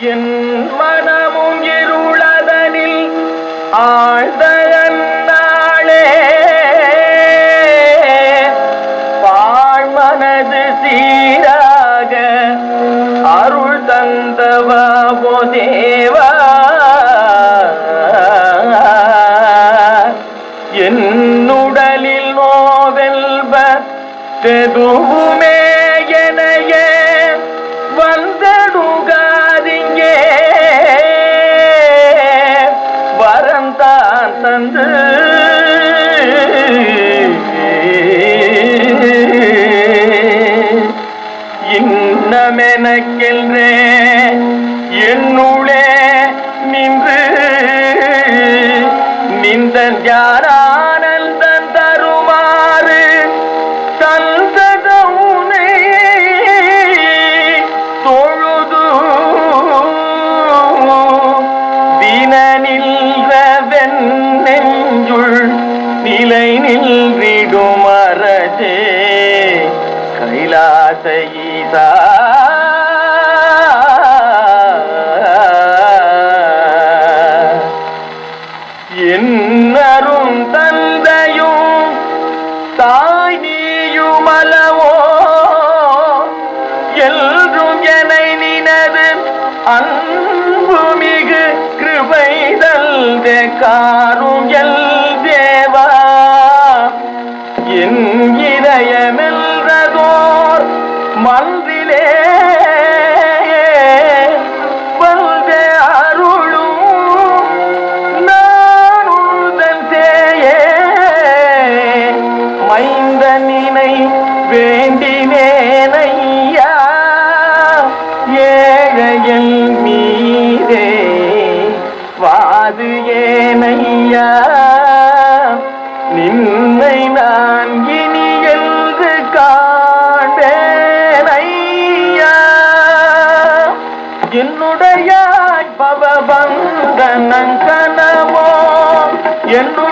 என் மனமும் இருளதனில் ஆழ்ந்த நாளே பாழ்மனது சீராக அருள் தந்தவா தேவா. என்னுடலில் நோவெல்ப தெதுவுமே தந்து இன்னமெனக்கென்றே கைலாச ஈசா என்னரும் தந்தையும் தாய் நீயுமலவோ எல்லும் எனை நினது அன்பு மிகு கிருபைதல் காரும் எல்லாம் மன்றிலே வல்தே அருளும். நான் உந்தன் மைந்த நினை வேண்டினேனையா ஏழையல் மீதே வாது ஏனையா நின்னை நான் என்னுடைய பவபந்தனங்கனமோ என்னுடைய